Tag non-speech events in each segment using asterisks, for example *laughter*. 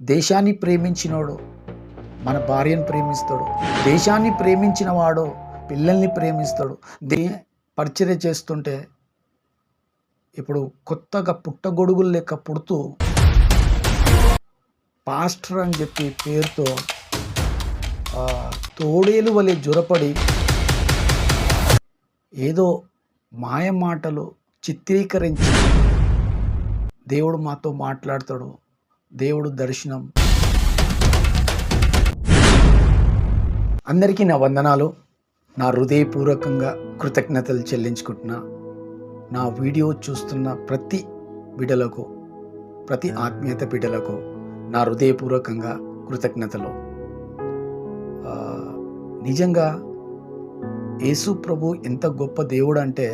దేశాన్ని ప్రేమించినోడు మన భార్యను ప్రేమిస్తాడు. దేశాన్ని ప్రేమించిన వాడు పిల్లల్ని ప్రేమిస్తాడు. దే పరిచర్య చేస్తుంటే ఇప్పుడు కొత్తగా పుట్టగొడుగులు లెక్క పుడుతూ పాస్టర్ అని చెప్పి పేరుతో తోడేలు వలె జ్వరపడి ఏదో మాయ మాటలు చిత్రీకరించి దేవుడు మాతో మాట్లాడతాడు. దేవుడు దర్శనం. అందరికీ నా వందనాలు. నా హృదయపూర్వకంగా కృతజ్ఞతలు చెల్లించుకుంటున్నా. నా వీడియో చూస్తున్న ప్రతి బిడ్డలకు ప్రతి ఆత్మీయత బిడ్డలకు నా హృదయపూర్వకంగా కృతజ్ఞతలు. నిజంగా యేసు ప్రభు ఎంత గొప్ప దేవుడు అంటే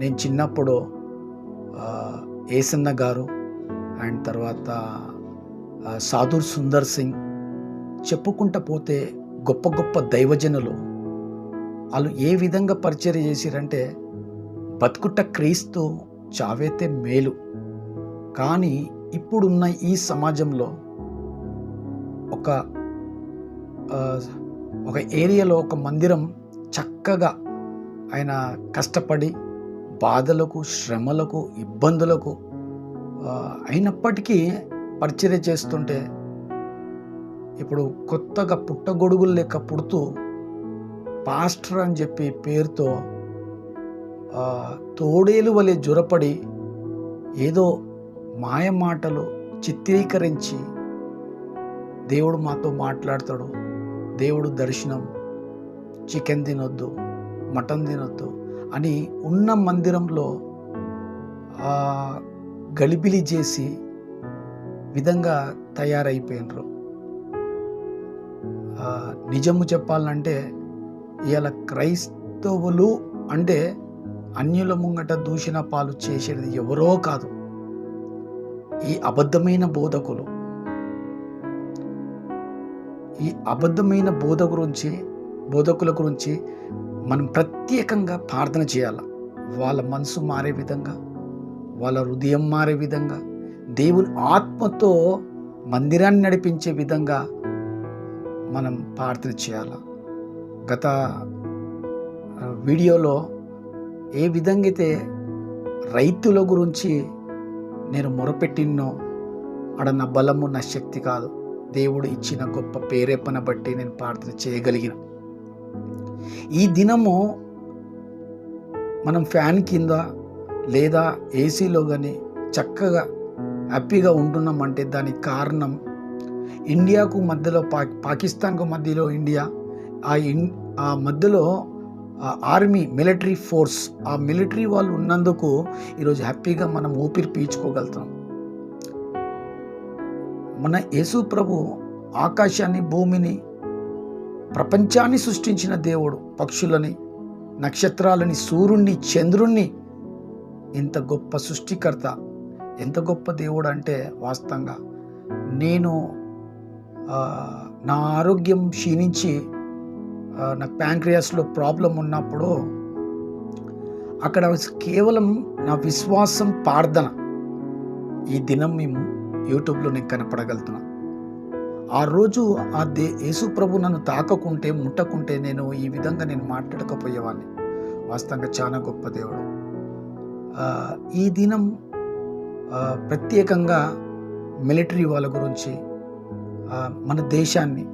నేను చిన్నప్పుడు ఏసన్న గారు అండ్ తర్వాత సాధుర్ సుందర్ సింగ్ చెప్పుకుంటా పోతే గొప్ప గొప్ప దైవజనులు. వాళ్ళు ఏ విధంగా పరిచయం చేసిరంటే బతుకుట క్రీస్తు చావైతే మేలు. కానీ ఇప్పుడున్న ఈ సమాజంలో ఒక ఒక ఏరియాలో ఒక మందిరం చక్కగా ఆయన కష్టపడి బాధలకు శ్రమలకు ఇబ్బందులకు అయినప్పటికీ పరిచర్య చేస్తుంటే ఇప్పుడు కొత్తగా పుట్టగొడుగులు లెక్క పుడుతూ పాస్టర్ అని చెప్పి పేరుతో తోడేలు వలె జ్వరపడి ఏదో మాయ మాటలు చిత్రీకరించి దేవుడు మాతో మాట్లాడతాడు. దేవుడు దర్శనం చికెన్ తినొద్దు మటన్ తినొద్దు అని ఉన్న మందిరంలో గలిబిలి చేసి విధంగా తయారైపోయినరు. నిజము చెప్పాలంటే ఇవాళ క్రైస్తవులు అంటే అన్యుల ముంగట దూషణ పాలు చేసేది ఎవరో కాదు. ఈ అబద్ధమైన బోధకులు. ఈ అబద్ధమైన బోధ గురించి బోధకుల గురించి మనం ప్రత్యేకంగా ప్రార్థన చేయాలి. వాళ్ళ మనసు మారే విధంగా వాళ్ళ హృదయం మారే విధంగా దేవుని ఆత్మతో మందిరాన్ని నడిపించే విధంగా మనం ప్రార్థన చేయాలి. గత వీడియోలో ఏ విధంగా అయితే రైతుల గురించి నేను మొరపెట్టినో ఆడ నా బలము నా శక్తి కాదు. దేవుడు ఇచ్చిన గొప్ప పేరేపన బట్టి నేను ప్రార్థన చేయగలిగిన. ఈ దినము మనం ఫ్యాన్ కింద లేదా ఏసీలో కానీ చక్కగా హ్యాపీగా ఉంటున్నామంటే దానికి కారణం ఇండియాకు మధ్యలో పా పాకిస్తాన్కు మధ్యలో ఇండియా ఆ ఇన్ ఆ మధ్యలో ఆర్మీ మిలిటరీ ఫోర్స్ ఆ మిలిటరీ వాళ్ళు ఉన్నందుకు ఈరోజు హ్యాపీగా మనం ఊపిరి పీల్చుకోగలుగుతాం మన యేసు ప్రభు ఆకాశాన్ని భూమిని ప్రపంచాన్ని సృష్టించిన దేవుడు పక్షులని నక్షత్రాలని సూర్యుణ్ణి చంద్రుణ్ణి ఇంత గొప్ప సృష్టికర్త ఎంత గొప్ప దేవుడు అంటే వాస్తవంగా నేను నా ఆరోగ్యం క్షీణించి నాకు ప్యాంక్రియాస్లో ప్రాబ్లం ఉన్నప్పుడు అక్కడ కేవలం నా విశ్వాసం ప్రార్థన ఈ దినం మేము యూట్యూబ్లో నేను కనపడగలుగుతున్నా. ఆ రోజు ఆ దే యేసు ప్రభు నన్ను తాకకుంటే ముట్టకుంటే నేను ఈ విధంగా నేను మాట్లాడకపోయేవాడిని. వాస్తవంగా చాలా గొప్ప దేవుడు. ఈ దినం ప్రత్యేకంగా మిలిటరీ వాళ్ళ గురించి మన దేశాన్ని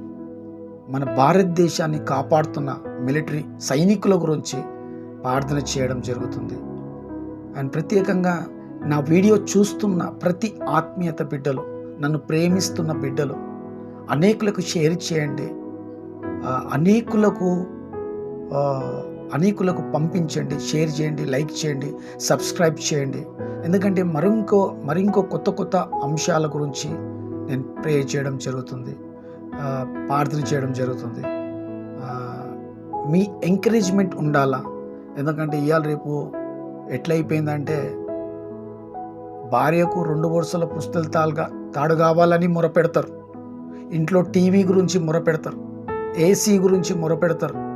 మన భారతదేశాన్ని కాపాడుతున్న మిలిటరీ సైనికుల గురించి ప్రార్థన చేయడం జరుగుతుంది. అండ్ ప్రత్యేకంగా నా వీడియో చూస్తున్న ప్రతి ఆత్మీయత బిడ్డలు నన్ను ప్రేమిస్తున్న బిడ్డలు అనేకులకు షేర్ చేయండి. అనేకులకు అనేకులకు పంపించండి షేర్ చేయండి లైక్ చేయండి సబ్స్క్రైబ్ చేయండి. ఎందుకంటే మరింకో మరింకో కొత్త కొత్త అంశాల గురించి నేను ప్రే చేయడం జరుగుతుంది. ప్రార్థన చేయడం జరుగుతుంది. మీ ఎంకరేజ్మెంట్ ఉండాలా? ఎందుకంటే ఇవాళ రేపు ఎట్లయిపోయిందంటే భార్యకు రెండు వరుసల పుస్తలు తాలుగా తాడు కావాలని మొరపెడతారు. ఇంట్లో టీవీ గురించి మొరపెడతారు. ఏసీ గురించి మొరపెడతారు.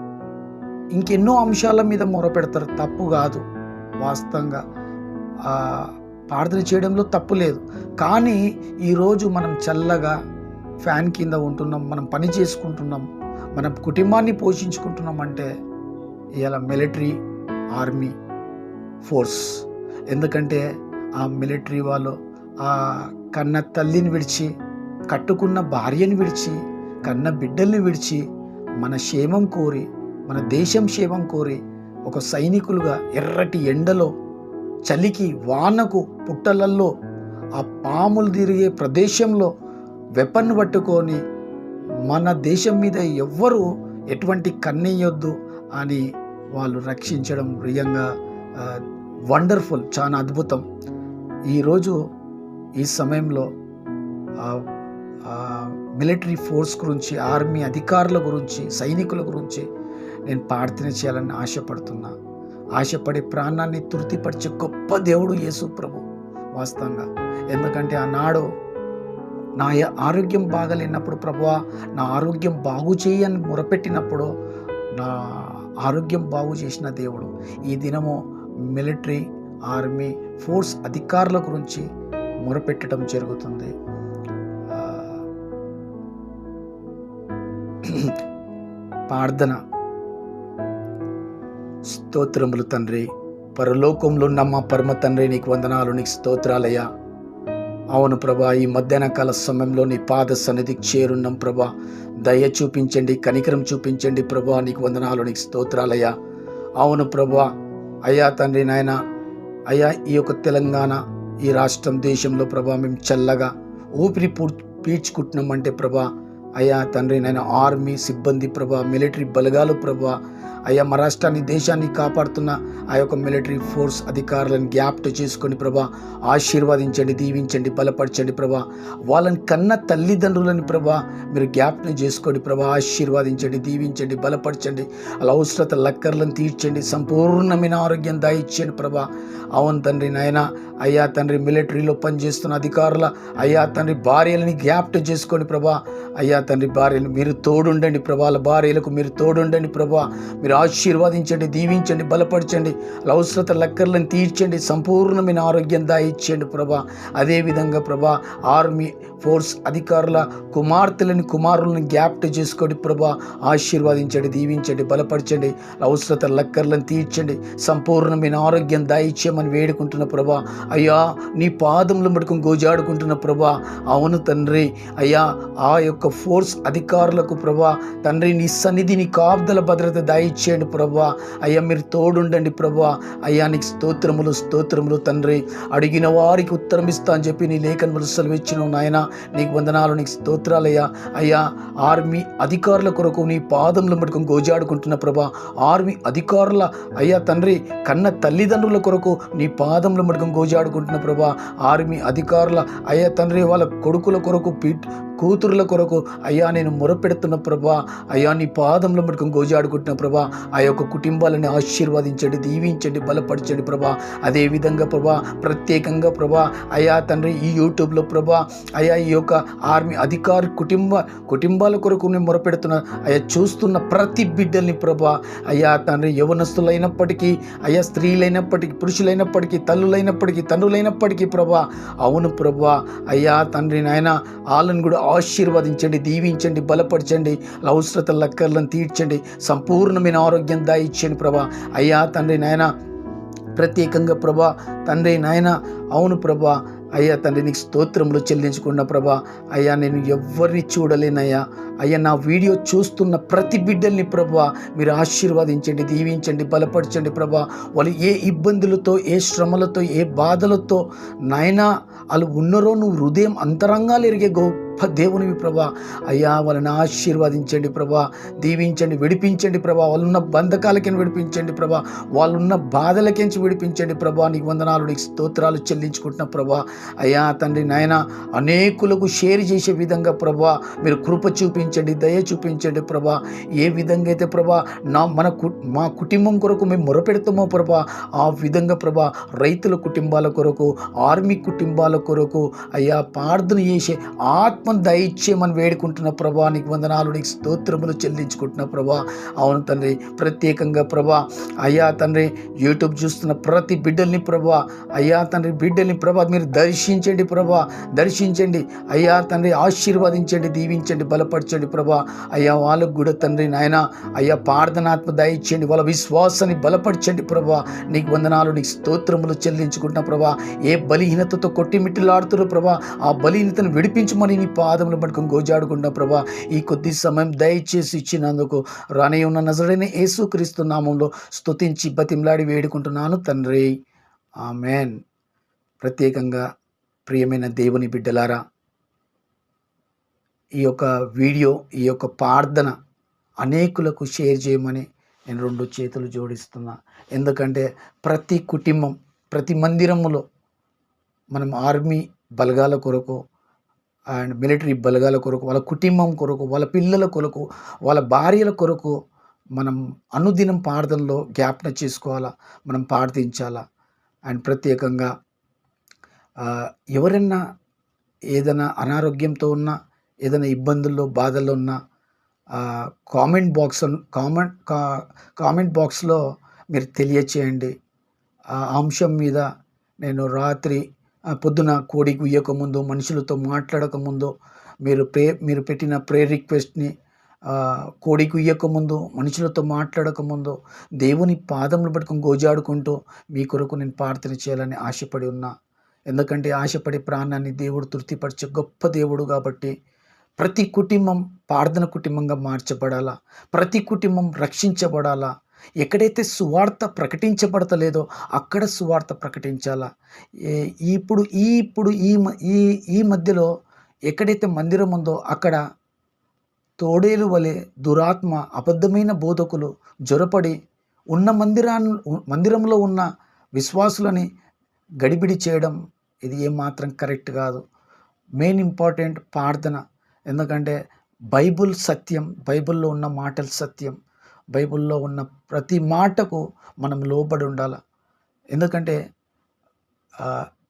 ఇంకెన్నో అంశాల మీద మొరపెడతారు. తప్పు కాదు. వాస్తవంగా. ప్రార్థన చేయడంలో తప్పు లేదు. కానీ ఈరోజు మనం చల్లగా ఫ్యాన్ కింద ఉంటున్నాం. మనం పని చేసుకుంటున్నాం. మన కుటుంబాన్ని పోషించుకుంటున్నాం అంటే ఇలా మిలిటరీ ఆర్మీ ఫోర్స్. ఎందుకంటే ఆ మిలిటరీ వాళ్ళు ఆ కన్న తల్లిని విడిచి కట్టుకున్న భార్యని విడిచి కన్న బిడ్డల్ని విడిచి మన క్షేమం కోరి మన దేశం క్షేమం కోరి ఒక సైనికులుగా ఎర్రటి ఎండలో చలికి వానకు పుట్టలల్లో ఆ పాములు తిరిగే ప్రదేశంలో వెపన్ పట్టుకొని మన దేశం మీద ఎవ్వరు ఎటువంటి కన్నెయ్యొద్దు అని వాళ్ళు రక్షించడం నిజంగా వండర్ఫుల్ చాలా అద్భుతం. ఈరోజు ఈ సమయంలో మిలిటరీ ఫోర్స్ గురించి ఆర్మీ అధికారుల గురించి సైనికుల గురించి నేను ప్రార్థన చేయాలని ఆశపడుతున్నా. ఆశపడే ప్రాణాన్ని తృప్తిపరిచే గొప్ప దేవుడు యేసు ప్రభు వాస్తవంగా. ఎందుకంటే ఆనాడు నా ఆరోగ్యం బాగలేనప్పుడు ప్రభువా నా ఆరోగ్యం బాగు చేయని మొరపెట్టినప్పుడు నా ఆరోగ్యం బాగు చేసిన దేవుడు. ఈ దినము మిలిటరీ ఆర్మీ ఫోర్స్ అధికారుల గురించి మొరపెట్టడం జరుగుతుంది. *clears throat* ప్రార్థన స్తోత్రములు తండ్రి. పరలోకంలో ఉన్న మా పరమ తండ్రి నీకు వందనాలు నీకు స్తోత్రాలయ్యా. అవును ప్రభా ఈ మధ్యాహ్న కాల సమయంలో నీ పాద సన్నిధికి చేరున్నాం ప్రభా. దయ చూపించండి కనికరం చూపించండి ప్రభా నీకు వందనాలు నీకు స్తోత్రాలయ్యా. అవును ప్రభా అయ్యా తండ్రి నాయన అయ్యా ఈ యొక్క తెలంగాణ ఈ రాష్ట్రం దేశంలో ప్రభా మేము చల్లగా ఊపిరి పూ పీల్చుకుంటున్నామంటే ప్రభా అయ్యా తండ్రి నాయన ఆర్మీ సిబ్బంది ప్రభా మిలిటరీ బలగాలు ప్రభా అయ్యా మా రాష్ట్రాన్ని దేశాన్ని కాపాడుతున్న ఆ యొక్క మిలిటరీ ఫోర్స్ అధికారులను గ్యాప్ట్ చేసుకొని ప్రభా ఆశీర్వాదించండి దీవించండి బలపరచండి ప్రభా. వాళ్ళని కన్న తల్లిదండ్రులని ప్రభా మీరు జ్ఞాపకం చేసుకోండి ప్రభా ఆశీర్వదించండి దీవించండి బలపరచండి అలా అవసరత లక్కర్లను తీర్చండి సంపూర్ణమైన ఆరోగ్యం దాయిచ్చండి ప్రభా. అవును తండ్రి నాయన అయ్యా తండ్రి మిలిటరీలో పనిచేస్తున్న అధికారుల అయ్యా తండ్రి భార్యలని గ్యాప్ట్ చేసుకోండి ప్రభా అయ్యా తండ్రి భార్యలు మీరు తోడుండండి ప్రభా. భార్యలకు మీరు తోడుండండి ప్రభా. మీరు ఆశీర్వదించండి దీవించండి బలపరచండి అవసరత లక్కర్లను తీర్చండి సంపూర్ణమైన ఆరోగ్యం దాయిచ్చండి ప్రభా. అదేవిధంగా ప్రభా ఆర్మీ ఫోర్స్ అధికారుల కుమార్తెలని కుమారులను గ్యాప్ట్ చేసుకోండి ప్రభా. ఆశీర్వదించండి దీవించండి బలపరచండి అవసరత లక్కర్లను తీర్చండి సంపూర్ణమైన ఆరోగ్యం దాయిచ్చేయమని వేడుకుంటున్న ప్రభా. అయ్యా నీ పాదములు మటుకు గోజాడుకుంటున్న ప్రభా. అవును తండ్రి. అయ్యా ఆ యొక్క ఫోర్ ఫోర్స్ అధికారులకు ప్రభా తండ్రి నీ సన్నిధిని కాపుదల భద్రత దాయిచ్చేయండి ప్రభా. అయ్యా మీరు తోడుండండి ప్రభా. అయ్యా నీకు స్తోత్రములు స్తోత్రములు తండ్రి. అడిగిన వారికి ఉత్తరం ఇస్తా అని చెప్పి నీ లేఖనములు సెలవిచ్చిన నాయన. నీకు వందనాలు నీకు స్తోత్రాలయ్యా. అయ్యా ఆర్మీ అధికారుల కొరకు నీ పాదంలో మటుకు గోజాడుకుంటున్న ప్రభా. ఆర్మీ అధికారుల అయ్యా తండ్రి కన్న తల్లిదండ్రుల కొరకు నీ పాదంలో మటుకు గోజాడుకుంటున్న ప్రభా. ఆర్మీ అధికారుల అయ్యా తండ్రి వాళ్ళ కొడుకుల కొరకు పిట్ కూతురుల కొరకు అయ్యా నేను మొరపెడుతున్న ప్రభా అయ్యా నీ పాదంలో మటుకు గోజాడుకుంటున్న ప్రభా ఆ యొక్క కుటుంబాలని ఆశీర్వదించండి దీవించండి బలపరచండి ప్రభా. అదే విధంగా ప్రభా ప్రత్యేకంగా ప్రభా అయ్యా తండ్రి ఈ యూట్యూబ్లో ప్రభా అయ్యా ఈ యొక్క ఆర్మీ అధికారి కుటుంబ కుటుంబాల కొరకు నేను మొరపెడుతున్న అయ్యా చూస్తున్న ప్రతి బిడ్డల్ని ప్రభా అయ్యా తండ్రి యవనస్తులైనప్పటికీ అయ్యా స్త్రీలైనప్పటికీ పురుషులైనప్పటికీ తల్లులైనప్పటికీ తండ్రులైనప్పటికీ ప్రభా అవును ప్రభా అయ్యా తండ్రి నాయన వాళ్ళని కూడా ఆశీర్వదించండి దీవించండి బలపరచండి వాళ్ళ అవసరత లక్కర్లను తీర్చండి సంపూర్ణమైన ఆరోగ్యం దాయిచ్చండి ప్రభా. అయ్యా తండ్రి నాయన ప్రత్యేకంగా ప్రభా తండ్రి నాయన అవును ప్రభా. అయ్యా తండ్రి నీకు స్తోత్రములు చెల్లించుకున్న ప్రభా. అయ్యా నేను ఎవరిని చూడలేనయ్యా. అయ్యా నా వీడియో చూస్తున్న ప్రతి బిడ్డల్ని ప్రభా మీరు ఆశీర్వదించండి దీవించండి బలపరచండి ప్రభా. వాళ్ళు ఏ ఇబ్బందులతో ఏ శ్రమలతో ఏ బాధలతో నాయనా వాళ్ళు ఉన్నారో నువ్వు హృదయం అంతరంగాలు ఎరిగే గో గొప్ప దేవునివి ప్రభా. అయ్యా వాళ్ళని ఆశీర్వదించండి ప్రభా. దీవించండి విడిపించండి ప్రభా. వాళ్ళున్న బంధకాలకిని విడిపించండి ప్రభా. వాళ్ళున్న బాధలకించి విడిపించండి ప్రభా. నీకు వందనాలు నీకు స్తోత్రాలు చెల్లించుకుంటున్న ప్రభా. అయ్యా తండ్రి నాయన అనేకులకు షేర్ చేసే విధంగా ప్రభా మీరు కృప చూపించండి దయ చూపించండి ప్రభా. ఏ విధంగా అయితే ప్రభా నా మన కు మా కుటుంబం కొరకు మేము మొరపెడతామో ప్రభా ఆ విధంగా ప్రభా రైతుల కుటుంబాల కొరకు ఆర్మీ కుటుంబాల కొరకు అయ్యా ప్రార్థన చేసే ఆత్మ ఆత్మను దయచేయమని వేడుకుంటున్న ప్రభా. నీకు వందనాలు నీకు స్తోత్రములు చెల్లించుకుంటున్న ప్రభా. అవును తండ్రి ప్రత్యేకంగా ప్రభా. అయ్యా తండ్రి యూట్యూబ్ చూస్తున్న ప్రతి బిడ్డల్ని ప్రభా. అయ్యా తండ్రి బిడ్డల్ని ప్రభా మీరు దర్శించండి ప్రభా. దర్శించండి. అయ్యా తండ్రి ఆశీర్వదించండి దీవించండి బలపరచండి ప్రభా. అయ్యా వాళ్ళకు కూడా తండ్రి నాయన అయ్యా ప్రార్థనాత్మ దయచేయండి. వాళ్ళ విశ్వాసాన్ని బలపరచండి ప్రభా. నీకు వందనాలు నీకు స్తోత్రములు చెల్లించుకుంటున్న ప్రభా. ఏ బలిహీనతతో కొట్టిమిట్టిలాడుతున్నారు ప్రభా. ఆ బలహీనతను విడిపించమని నీ పాదములు పట్టుకుని గోజాడుకుంటా ప్రభా ఈ కొద్ది సమయం దయచేసి ఇచ్చినందుకు రానే ఉన్న నజరైన యేసుక్రీస్తు నామంలో స్తుతించి బతిమలాడి వేడుకుంటున్నాను తండ్రి. ఆమెన్. ప్రత్యేకంగా ప్రియమైన దేవుని బిడ్డలారా ఈ యొక్క వీడియో ఈ యొక్క ప్రార్థన అనేకులకు షేర్ చేయమని నేను రెండు చేతులు జోడిస్తున్నా. ఎందుకంటే ప్రతి కుటుంబం ప్రతి మందిరములో మనం ఆర్మీ బలగాల కొరకు అండ్ మిలిటరీ బలగాల కొరకు వాళ్ళ కుటుంబం కొరకు వాళ్ళ పిల్లల కొరకు వాళ్ళ భార్యల కొరకు మనం అనుదినం ప్రార్థనలో జ్ఞాపన చేసుకోవాలా? మనం ప్రార్థించాలా? అండ్ ప్రత్యేకంగా ఎవరన్నా ఎవరైనా ఏదైనా అనారోగ్యంతో ఉన్నా ఏదైనా ఇబ్బందుల్లో బాధల్లో ఉన్నా కామెంట్ బాక్స్ కామెంట్ కా- కామెంట్ బాక్స్లో మీరు తెలియచేయండి. ఆ అంశం మీద నేను రాత్రి పొద్దున కోడి గుయ్యక ముందు మనుషులతో మాట్లాడక ముందు మీరు ప్రే మీరు పెట్టిన ప్రే రిక్వెస్ట్ని కోడి గుయ్యక ముందు మనుషులతో మాట్లాడక ముందు దేవుని పాదములు పట్టుకొని గోజాడుకుంటూ మీ కొరకు నేను ప్రార్థన చేయాలని ఆశపడి ఉన్నా. ఎందుకంటే ఆశపడి ప్రాణాన్ని దేవుడు తృప్తిపరిచే గొప్ప దేవుడు కాబట్టి ప్రతి కుటుంబం ప్రార్థన కుటుంబంగా మార్చబడాలా? ప్రతి కుటుంబం రక్షించబడాలా? ఎక్కడైతే సువార్త ప్రకటించబడతలేదో అక్కడ సువార్త ప్రకటించాలా? ఇప్పుడు ఈ ఇప్పుడు ఈ మ- ఈ ఈ మధ్యలో ఎక్కడైతే మందిరం ఉందో అక్కడ తోడేలు వలె దురాత్మ అబద్ధమైన బోధకులు జొరపడి ఉన్న మందిరాన్ని మందిరంలో ఉన్న విశ్వాసులని గడిబిడి చేయడం ఇది ఏమాత్రం కరెక్ట్ కాదు. మెయిన్ ఇంపార్టెంట్ ప్రార్థన. ఎందుకంటే బైబుల్ సత్యం బైబిల్లో ఉన్న మాటలు సత్యం. బైబిల్లో ఉన్న ప్రతి మాటకు మనం లోబడి ఉండాలి. ఎందుకంటే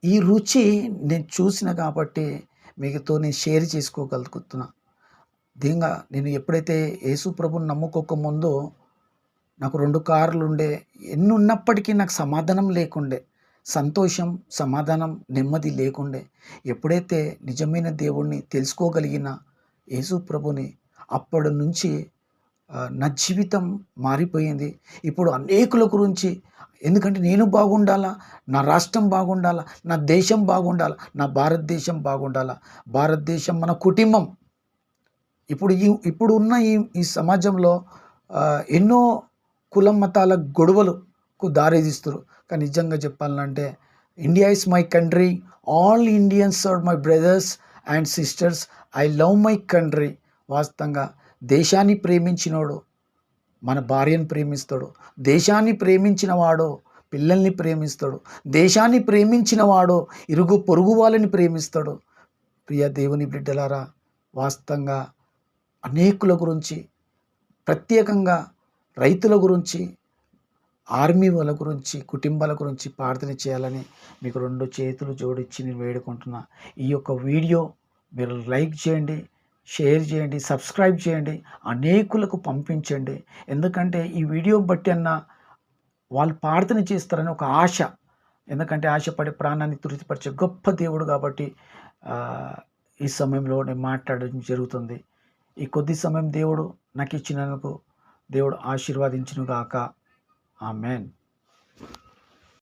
ఈ రుచి నేను చూసిన కాబట్టి మీతో నేను షేర్ చేసుకోగలుగుతున్నా. దీంగా నేను ఎప్పుడైతే యేసు ప్రభుని నమ్ముకోక ముందు నాకు రెండు కార్లు ఉండే ఎన్ని ఉన్నప్పటికీ నాకు సమాధానం లేకుండే సంతోషం సమాధానం నెమ్మది లేకుండే ఎప్పుడైతే నిజమైన దేవుణ్ణి తెలుసుకోగలిగిన యేసు ప్రభుని అప్పటి నుంచి నా జీవితం మారిపోయింది. ఇప్పుడు అనేకుల గురించి ఎందుకంటే నేను బాగుండాలా నా రాష్ట్రం బాగుండాలా నా దేశం బాగుండాలా నా భారతదేశం బాగుండాలా భారతదేశం మన కుటుంబం. ఇప్పుడు ఈ ఇప్పుడు ఉన్న ఈ ఈ సమాజంలో ఎన్నో కులం మతాల గొడవలకు దారితీస్తారు కానీ నిజంగా చెప్పాలంటే India is my country all Indians are my brothers and sisters I love my country వాస్తవంగా దేశాన్ని ప్రేమించినోడు మన భార్యను ప్రేమిస్తాడు. దేశాన్ని ప్రేమించినవాడో పిల్లల్ని ప్రేమిస్తాడు. దేశాన్ని ప్రేమించినవాడో ఇరుగు పొరుగు వాళ్ళని ప్రేమిస్తాడు. ప్రియ దేవుని బిడ్డలారా వాస్తవంగా అనేకుల గురించి ప్రత్యేకంగా రైతుల గురించి ఆర్మీ వాళ్ళ గురించి కుటుంబాల గురించి ప్రార్థన చేయాలని మీకు రెండు చేతులు జోడించి నేను వేడుకుంటున్నా. ఈ యొక్క వీడియో మీరు లైక్ చేయండి షేర్ చేయండి సబ్స్క్రైబ్ చేయండి అనేకులకు పంపించండి. ఎందుకంటే ఈ వీడియో బట్టి అన్న వాళ్ళు ప్రార్థన చేస్తారని ఒక ఆశ. ఎందుకంటే ఆశపడే ప్రాణాన్ని తృప్తిపరిచే గొప్ప దేవుడు కాబట్టి ఈ సమయంలో నేను మాట్లాడడం జరుగుతుంది. ఈ కొద్ది సమయం దేవుడు నాకు ఇచ్చినందుకు దేవుడు ఆశీర్వదించును గాక మేన్